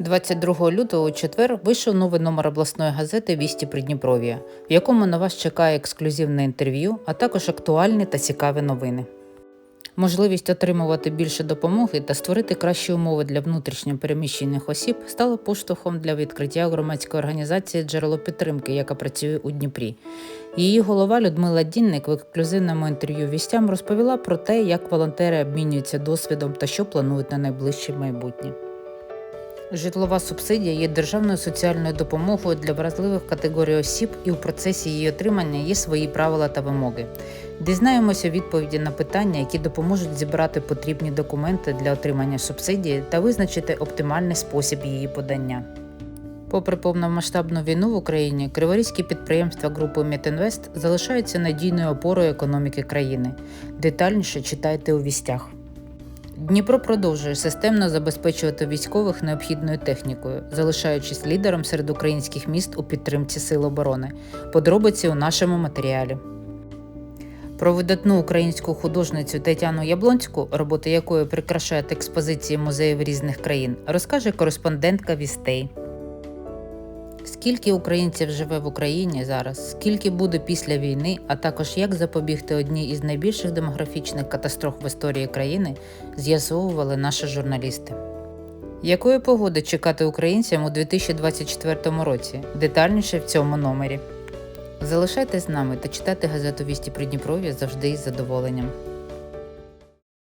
22 лютого у четвер вийшов новий номер обласної газети Вісті Придніпров'я, в якому на вас чекає ексклюзивне інтерв'ю, а також актуальні та цікаві новини. Можливість отримувати більше допомоги та створити кращі умови для внутрішньо переміщених осіб стала поштовхом для відкриття громадської організації Джерело підтримки, яка працює у Дніпрі. Її голова Людмила Дінник в ексклюзивному інтерв'ю вістям розповіла про те, як волонтери обмінюються досвідом та що планують на найближче майбутнє. Житлова субсидія є державною соціальною допомогою для вразливих категорій осіб, і у процесі її отримання є свої правила та вимоги. Дізнаємося відповіді на питання, які допоможуть зібрати потрібні документи для отримання субсидії та визначити оптимальний спосіб її подання. Попри повномасштабну війну в Україні, криворізькі підприємства групи Мітінвест залишаються надійною опорою економіки країни. Детальніше читайте у вістях. Дніпро продовжує системно забезпечувати військових необхідною технікою, залишаючись лідером серед українських міст у підтримці сил оборони. Подробиці у нашому матеріалі. Про видатну українську художницю Тетяну Яблонську, роботи якої прикрашають експозиції музеїв різних країн, розкаже кореспондентка Вістей. Скільки українців живе в Україні зараз, скільки буде після війни, а також як запобігти одній із найбільших демографічних катастроф в історії країни, з'ясовували наші журналісти. Якої погоди чекати українцям у 2024 році? Детальніше в цьому номері. Залишайтесь з нами та читайте газету Вісті Придніпров'я завжди із задоволенням.